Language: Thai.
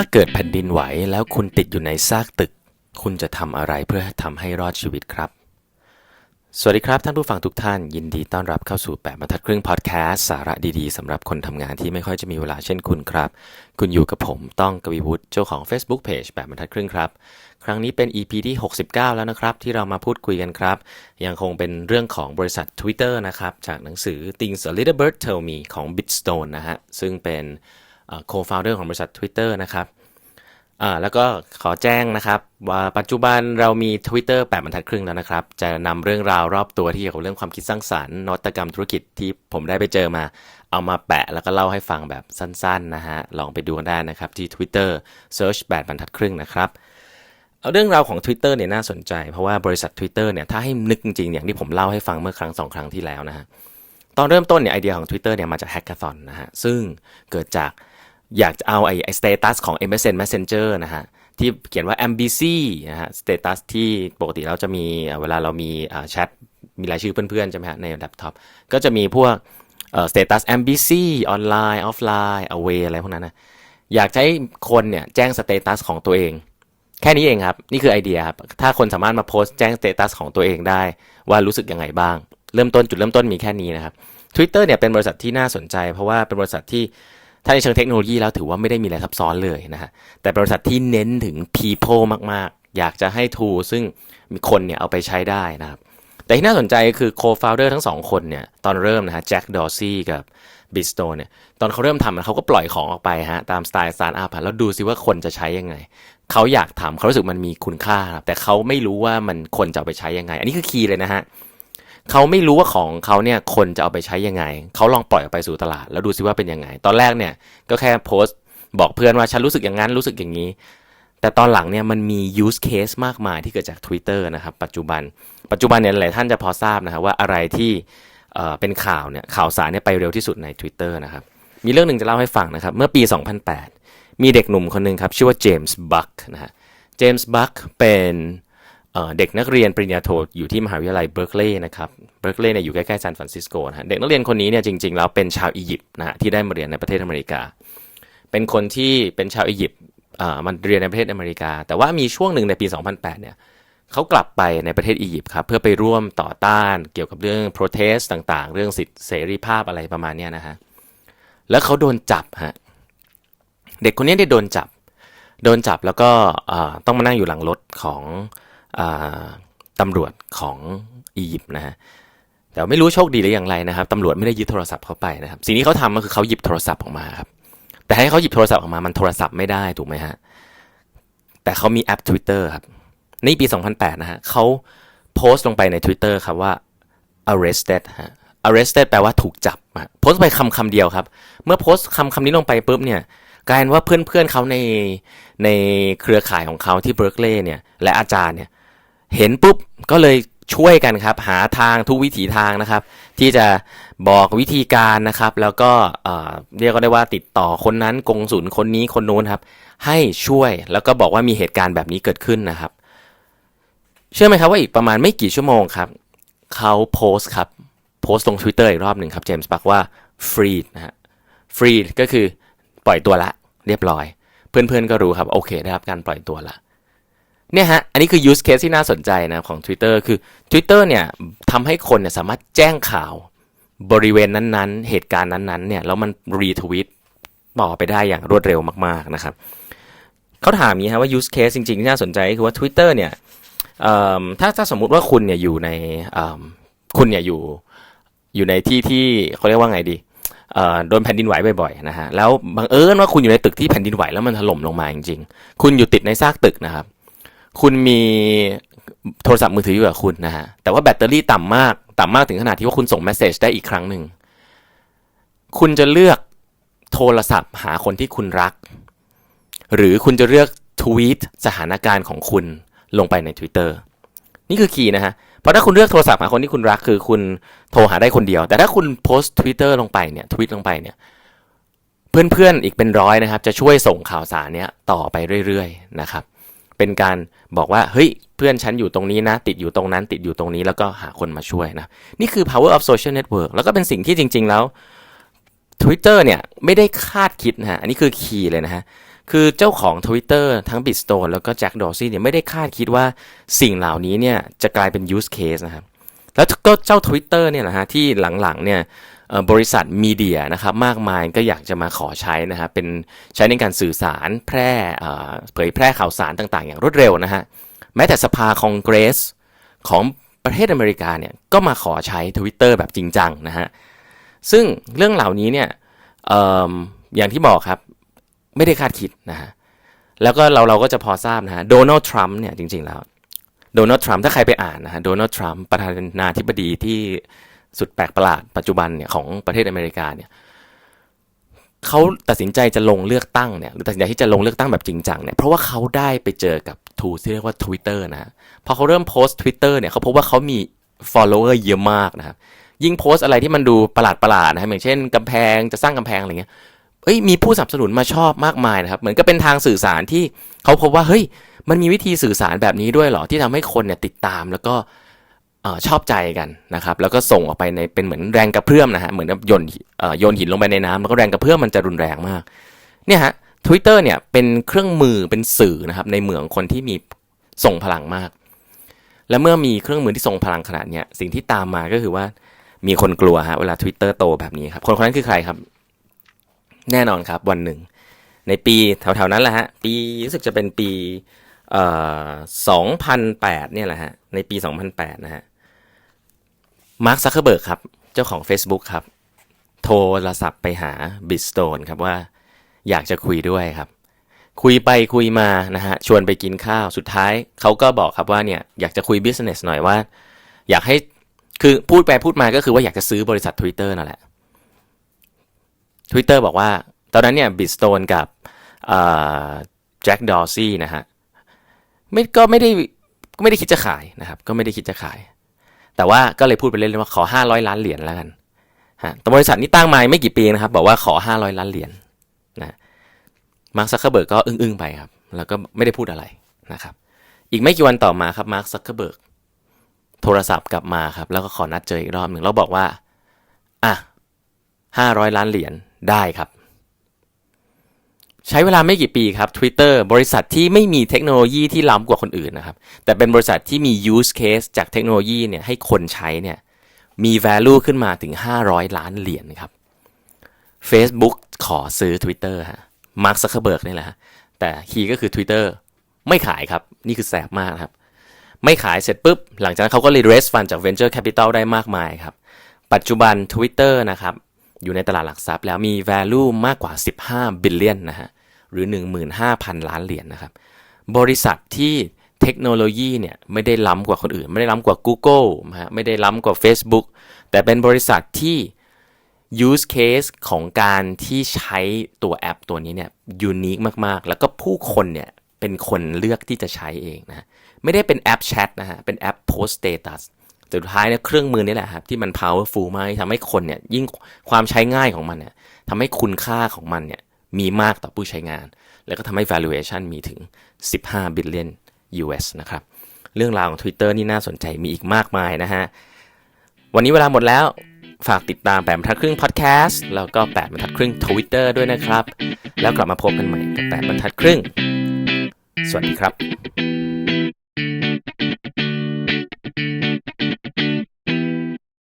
ถ้าเกิดแผ่นดินไหวแล้วคุณติดอยู่ในซากตึก คุณจะทำอะไรเพื่อทำให้รอดชีวิตครับ สวัสดีครับท่านผู้ฟังทุกท่าน ยินดีต้อนรับเข้าสู่ 8บรรทัดครึ่งพอดแคสต์สาระดีๆสำหรับคนทำงานที่ไม่ค่อยจะมีเวลาเช่นคุณครับ คุณอยู่กับผมต้องกวีวุฒิเจ้าของ Facebook Page 8บรรทัดครึ่งครับ ครั้งนี้เป็น EP ที่ 69 แล้วนะครับ ที่เรามาพูดคุยกันครับ ยังคงเป็นเรื่องของบริษัท Twitter นะครับจากหนังสือ Things a Little Bird Tell Me ของ Bitstone นะฮะซึ่งเป็น เอ่อ co-founder ของบริษัท Twitter นะครับแล้วก็ขอแจ้งนะครับว่าปัจจุบันเรามี Twitter 8บรรทัดครึ่งแล้วนะครับ จะนำเรื่องราวรอบตัวที่เกี่ยวกับเรื่องความคิดสร้างสรรค์นวัตกรรมธุรกิจที่ผมได้ไปเจอมา เอามาแปะแล้วก็เล่าให้ฟังแบบสั้นๆนะฮะลองไปดูกันได้นะครับที่ Twitter Search 8บรรทัดครึ่งนะครับเอาเรื่องราวของ Twitter เนี่ยน่าสนใจ เพราะว่าบริษัท Twitter เนี่ยถ้าให้นึกจริงๆอย่างที่ผมเล่าให้ฟังเมื่อครั้งสองครั้งที่แล้วนะฮะตอนเริ่มต้นเนี่ยไอเดียของ Twitter เนี่ยมาจาก Hackathon นะฮะซึ่งเกิดจาก อยากจะเอาไอ้ไอ้ status ของ MSN Messenger นะฮะที่เขียนว่า MBC นะฮะ status ที่ปกติเราจะมีเวลาเรามีแชทมีรายชื่อเพื่อนๆใช่ไหมฮะในแล็ปท็อปก็จะมีพวกสเอ่อ status MBC ออนไลน์ออฟไลน์ away อะไรพวกนั้นนะอยากให้คนเนี่ยแจ้ง status ของตัวเอง แค่นี้เองครับ นี่คือไอเดียครับ ถ้าคนสามารถมาโพสต์แจ้งสเตตัสของตัวเองได้ ว่ารู้สึกยังไงบ้าง เริ่มต้นจุดเริ่มต้นมีแค่นี้นะครับ Twitter เนี่ยเป็นบริษัทที่น่าสนใจ เพราะว่าเป็นบริษัทที่ ถ้าในเชิงเทคโนโลยีแล้วถือว่าไม่ได้มีอะไรซับซ้อนเลยนะฮะ แต่บริษัทที่เน้นถึง people มาก ๆ อยากจะให้ tool ซึ่งมีคนเนี่ยเอาไปใช้ได้นะครับแต่ที่น่าสนใจคือ co-founder ทั้งสองคนเนี่ยตอนเริ่มนะฮะแจ็คดอร์ซี่กับบิสโตเนี่ยตอนเขาเริ่มทำเขาก็ปล่อยของออกไปฮะตามสไตล์สตาร์ทอัพแล้วดูซิว่าคนจะใช้ยังไง เขาอยากทำเขารู้สึกมันมีคุณค่าครับแต่เขาไม่รู้ว่ามันคนจะไปใช้ยังไง อันนี้คือคีย์เลยนะฮะ เขาไม่รู้ว่าของเขาเนี่ยคนจะเอาไปใช้ยังไง เขาลองปล่อยออกไปสู่ตลาด แล้วดูซิว่าเป็นยังไง ตอนแรกเนี่ยก็แค่โพสต์บอกเพื่อนว่าฉันรู้สึกอย่างนั้นรู้สึกอย่างนี้ แต่ตอนหลังเนี่ยมันมี use case มากมายที่เกิดจาก Twitter นะครับปัจจุบัน ปัจจุบันเนี่ยหลายท่านจะพอทราบนะครับว่าอะไรที่เเป็นข่าวเนี่ยข่าวสารเนี่ยไปเร็วที่สุดใน Twitter นะครับมีเรื่องหนึ่งจะเล่าให้ฟังนะครับเมื่อปี 2008 มีเด็กหนุ่มคนหนึ่งครับชื่อว่าเจมส์บัคนะฮะเจมส์บัคเป็น เด็กนักเรียนปริญญาโทอยู่ที่มหาวิทยาลัยเบิร์กลีย์นะครับ เบิร์กลีย์เนี่ยอยู่ใกล้ๆซานฟรานซิสโกนะฮะเด็กนักเรียนคนนี้เนี่ยจริงๆแล้วเป็นชาวอียิปต์นะฮะที่ได้มาเรียนในประเทศอเมริกา เป็นคนที่เป็นชาวอียิปต์อ่ามันเรียนในประเทศอเมริกา แต่ว่ามีช่วงหนึ่งในปี 2008 เนี่ยเขากลับไปในประเทศอียิปต์ครับเพื่อไปร่วมต่อต้านเกี่ยวกับเรื่อง protest ต่างๆ เรื่องสิทธิเสรีภาพอะไรประมาณนี้นะฮะ แล้วเขาโดนจับฮะ เด็กคนนี้ได้โดนจับ โดนจับแล้วก็อ่าต้องมานั่งอยู่หลังรถของ ตำรวจของอียิปต์นะฮะแต่ไม่รู้โชคดีหรืออย่างไรนะครับตำรวจไม่ได้ยึดโทรศัพท์เขาไปนะครับสิ่งที่เขาทำก็คือเขาหยิบโทรศัพท์ออกมาครับแต่ให้เขาหยิบโทรศัพท์ออกมามันโทรศัพท์ไม่ได้ถูกไหมฮะแต่เขามีแอป Twitter ครับในปี 2008 นะฮะเขาโพสต์ลงไปใน Twitter ครับว่า arrested ฮะ arrested แปลว่าถูกจับโพสต์ไปคำคำเดียวครับ เมื่อโพสต์คำคำนี้ลงไปปุ๊บเนี่ยกลายเป็นว่าเพื่อนๆเขาในในเครือข่ายของเขาที่เบิร์กลีย์เนี่ยและอาจารย์เนี่ย เห็นปุ๊บก็เลยช่วยกันครับ หาทางทุกวิถีทางนะครับ ที่จะบอกวิธีการนะครับ แล้วก็เรียกก็ได้ว่าติดต่อคนนั้นกงสุลคนนี้คนนู้นครับ ให้ช่วยแล้วก็บอกว่ามีเหตุการณ์แบบนี้เกิดขึ้นนะครับ เชื่อไหมครับว่าอีกประมาณไม่กี่ชั่วโมงครับเขาโพสต์ครับโพสต์ลง Twitter อีกรอบหนึ่งครับเจมส์บักว่า free นะฮะ free ก็คือปล่อยตัวละ เรียบร้อย เพื่อนๆก็รู้ครับโอเคได้รับการปล่อยตัวละ เนี่ยฮะ อันนี้คือ use case ที่น่าสนใจนะของ Twitter คือ Twitter เนี่ยทำให้คนเนี่ยสามารถแจ้งข่าวบริเวณนั้นๆ เหตุการณ์นั้นๆเนี่ยแล้วมันรีทวิตต่อไปได้อย่างรวดเร็วมากๆนะครับเขาถามงนี้ครับว่า use case จริงๆ ที่น่าสนใจคือว่า Twitter เนี่ยถ้าถ้าสมมุติว่าคุณเนี่ยอยู่ในคุณเนี่ยอยู่อยู่ในที่ที่เขาเรียกว่าไงดีโดนแผ่นดินไหวบ่อยๆนะฮะแล้วบังเอิญว่าคุณอยู่ในตึกที่แผ่นดินไหวแล้วมันถล่มลงมาจริงๆ คุณอยู่ติดในซากตึกนะครับ คุณมีโทรศัพท์มือถืออยู่กับคุณนะฮะ แต่ว่าแบตเตอรี่ต่ำมาก ต่ำมากถึงขนาดที่ว่าคุณส่งเมสเซจได้อีกครั้งหนึ่ง คุณจะเลือกโทรศัพท์หาคนที่คุณรัก หรือคุณจะเลือกทวีตสถานการณ์ของคุณลงไปใน Twitter นี่คือคีย์นะฮะ เพราะถ้าคุณเลือกโทรศัพท์หาคนที่คุณรัก คือคุณโทรหาได้คนเดียว แต่ถ้าคุณโพสต์ Twitter ลงไปเนี่ยทวีตลงไปเนี่ยเพื่อนๆอีกเป็นร้อยนะครับ จะช่วยส่งข่าวสารเนี้ยต่อไปเรื่อยๆนะครับ เป็นการบอกว่าเฮ้ยเพื่อนฉันอยู่ตรงนี้นะ ติดอยู่ตรงนั้น ติดอยู่ตรงนี้แล้วก็หาคนมาช่วยนะ นี่คือ power of social network แล้วก็เป็นสิ่งที่จริง ๆ แล้ว Twitter เนี่ยไม่ได้คาดคิดนะฮะอันนี้คือคีย์เลยนะฮะคือเจ้าของ Twitter ทั้ง Bitstone แล้วก็แจ็คดอ r ซี่เนี่ยไม่ได้คาดคิดว่าสิ่งเหล่านี้เนี่ยจะกลายเป็น use case นะครับแล้วก็เจ้า Twitter เนี่ยนะฮะที่หลังๆเนี่ย บริษัทมีเดียนะครับมากมายก็อยากจะมาขอใช้นะฮะเป็นใช้ในการสื่อสารแพร่เผยแพร่ข่าวสารต่างๆ อย่างรวดเร็วนะฮะแม้แต่สภาคองเกรสของประเทศอเมริกาเนี่ยก็มาขอใช้ Twitter แบบจริงจังนะฮะซึ่งเรื่องเหล่านี้เนี่ยออย่างที่บอกครับไม่ได้คาดคิดนะฮะแล้วก็เราเราก็จะพอทราบนะฮะโดนัลด์ทรัมป์เนี่ยจริงๆแล้วโดนัลด์ทรัมป์ถ้าใครไปอ่านนะฮะโดนัลด์ทรัมป์ประธานาธิบดีที่ สุดแปลกประหลาดปัจจุบันเนี่ยของประเทศอเมริกาเนี่ยเขาตัดสินใจจะลงเลือกตั้งเนี่ยหรือตัดสินใจที่จะลงเลือกตั้งแบบจริงจังเนี่ยเพราะว่าเขาได้ไปเจอกับทูที่เรียกว่า Twitter นะฮะพอเขาเริ่มโพสต์ Twitter เนี่ยเขาพบว่าเขามี follower เยอะมากนะครับยิ่งโพสต์อะไรที่มันดูประหลาดประหลาดนะครับอย่างเช่นกำแพงจะสร้างกำแพงอะไรเงี้ยเอ้ยมีผู้สนับสนุนมาชอบมากมายนะครับเหมือนก็เป็นทางสื่อสารที่เขาพบว่าเฮ้ยมันมีวิธีสื่อสารแบบนี้ด้วยเหรอที่ทำให้คนเนี่ยติดตามแล้วก็ ชอบใจกันนะครับ แล้วก็ส่งออกไปในเป็นเหมือนแรงกระเพื่อมนะฮะเหมือนโยนโยนหินลงไปในน้ำแล้วก็แรงกระเพื่อมมันจะรุนแรงมากเนี่ยฮะ Twitter เนี่ยเป็นเครื่องมือเป็นสื่อนะครับในเหมืองคนที่มีส่งพลังมาก และเมื่อมีเครื่องมือที่ส่งพลังขนาดเนี้ยสิ่งที่ตามมาก็คือว่ามีคนกลัวฮะเวลา Twitter โตแบบนี้ครับคนคนนั้นคือใครครับ แน่นอนครับวันหนึ่ง ในปีแถวๆนั้นแหละฮะปีรู้สึกจะเป็นปี 2008 เนี่ยแหละฮะ ในปี 2008 นะฮะ มาร์คซักเคอร์เบิร์กครับ เจ้าของ Facebook ครับ โทรศัพท์ไปหาบิสโตนครับว่าอยากจะคุยด้วยครับ คุยไปคุยมานะฮะ ชวนไปกินข้าว สุดท้ายเขาก็บอกครับว่าเนี่ยอยากจะคุยบิสเนสหน่อยว่า อยากให้ คือพูดไปพูดมาก็คือว่าอยากจะซื้อบริษัท Twitter นั่นแหละ Twitter บอกว่า ตอนนั้นเนี่ยบิสโตนกับแจ็คดอร์ซี่นะฮะ ไม่ก็ไม่ได้ก็ไม่ได้คิดจะขายนะครับ ก็ไม่ได้คิดจะขาย แต่ว่าก็เลยพูดไปเล่นๆว่าขอ 500 ล้านเหรียญแล้วกันฮะแต่บริษัทนี้ตั้งมาไม่กี่ปีนะครับ บอกว่าขอ 500 ล้านเหรียญนะมาร์คซักเคเบิร์กก็อึ้งๆไปครับ แล้วก็ไม่ได้พูดอะไรนะครับ อีกไม่กี่วันต่อมาครับมาร์คซักเคเบิร์กโทรศัพท์กลับมาครับ แล้วก็ขอนัดเจออีกรอบหนึ่งแล้วบอกว่า อะ500ล้านเหรียญได้ครับ ใช้เวลาไม่กี่ปีครับ Twitter บริษัทที่ไม่มีเทคโนโลยีที่ล้ำกว่าคนอื่นนะครับ แต่เป็นบริษัทที่มี use case จากเทคโนโลยีเนี่ยให้คนใช้เนี่ยมี value ขึ้นมาถึง 500 ล้านเหรียญครับ Facebook ขอซื้อ Twitter ฮะมาร์คซักเคเบิร์กนี่แหละฮะแต่คีย์ก็คือ Twitter ไม่ขายครับ นี่คือแสบมากครับ ไม่ขายเสร็จปุ๊บ หลังจากนั้นเขาก็เลย raise fund จาก venture capital ได้มากมายครับ ปัจจุบัน Twitter นะครับ อยู่ในตลาดหลักทรัพย์แล้วมี value มากกว่า 15 billion นะฮะ หรือ 15,000 ล้านเหรียญนะครับ บริษัทที่เทคโนโลยีเนี่ยไม่ได้ล้ำกว่าคนอื่น ไม่ได้ล้ำกว่า Google นะฮะไม่ได้ล้ำกว่า Facebook แต่เป็นบริษัทที่ use case ของการที่ใช้ตัวแอปตัวนี้เนี่ยยูนิคมากๆ แล้วก็ผู้คนเนี่ยเป็นคนเลือกที่จะใช้เองนะ ไม่ได้เป็นแอปแชทนะฮะ เป็นแอป post status แต่สุดท้ายเนี่ยเครื่องมือนี่แหละครับที่มัน powerful มากทำให้คนเนี่ยยิ่งความใช้ง่ายของมันเนี่ยทำให้คุณค่าของมันเนี่ย มีมากต่อผู้ใช้งาน แล้วก็ทำให้ valuation มีถึง 15 billion US นะครับ เรื่องราวของ Twitter นี่น่าสนใจมีอีกมากมายนะฮะ วันนี้เวลาหมดแล้ว ฝากติดตามแปดบรรทัดครึ่งพอดแคสต์แล้วก็แปดบรรทัดครึ่ง Twitter ด้วยนะครับ แล้วกลับมาพบกันใหม่กับแปดบรรทัดครึ่ง สวัสดีครับ